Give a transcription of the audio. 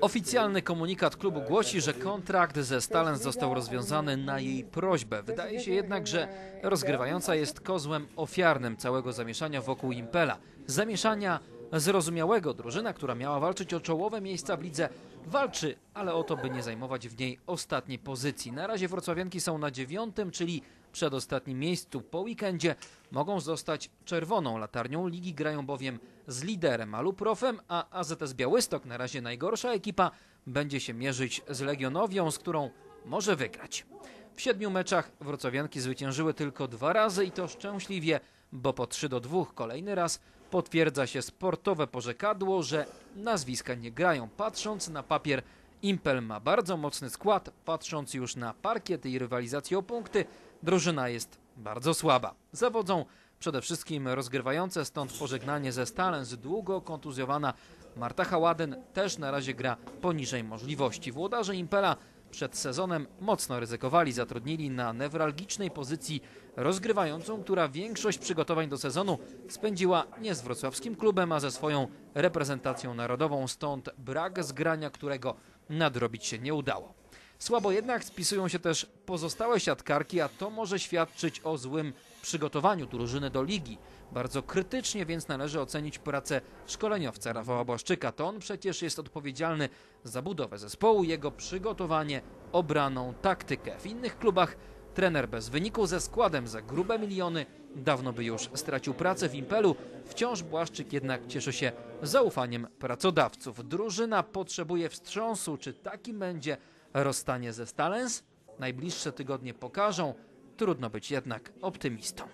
Oficjalny komunikat klubu głosi, że kontrakt ze Stalens został rozwiązany na jej prośbę. Wydaje się jednak, że rozgrywająca jest kozłem ofiarnym całego zamieszania wokół Impela. Zamieszania zrozumiałego. Drużyna, która miała walczyć o czołowe miejsca w lidze, walczy, ale o to, by nie zajmować w niej ostatniej pozycji. Na razie wrocławianki są na dziewiątym, czyli przedostatnim miejscu. Po weekendzie mogą zostać czerwoną latarnią ligi, grają bowiem z liderem Aluprofem, a AZS Białystok, na razie najgorsza ekipa, będzie się mierzyć z Legionowią, z którą może wygrać. W siedmiu meczach wrocławianki zwyciężyły tylko dwa razy i to szczęśliwie, bo po 3 do 2 kolejny raz potwierdza się sportowe porzekadło, że nazwiska nie grają. Patrząc na papier, Impel ma bardzo mocny skład, patrząc już na parkiet i rywalizację o punkty, drużyna jest bardzo słaba. Zawodzą przede wszystkim rozgrywające, stąd pożegnanie ze Stalens długo kontuzjowana Marta Haładen też na razie gra poniżej możliwości. Włodarze Impela przed sezonem mocno ryzykowali, zatrudnili na newralgicznej pozycji rozgrywającą, która większość przygotowań do sezonu spędziła nie z wrocławskim klubem, a ze swoją reprezentacją narodową, stąd brak zgrania, którego nadrobić się nie udało. Słabo jednak spisują się też pozostałe siatkarki, a to może świadczyć o złym przygotowaniu drużyny do ligi. Bardzo krytycznie więc należy ocenić pracę szkoleniowca Rafała Błaszczyka. To on przecież jest odpowiedzialny za budowę zespołu, jego przygotowanie, obraną taktykę. W innych klubach trener bez wyniku ze składem za grube miliony dawno by już stracił pracę w Impelu. Wciąż Błaszczyk jednak cieszy się zaufaniem pracodawców. Drużyna potrzebuje wstrząsu. Czy takim będzie rozstanie ze Stalens? Najbliższe tygodnie pokażą. Trudno być jednak optymistą.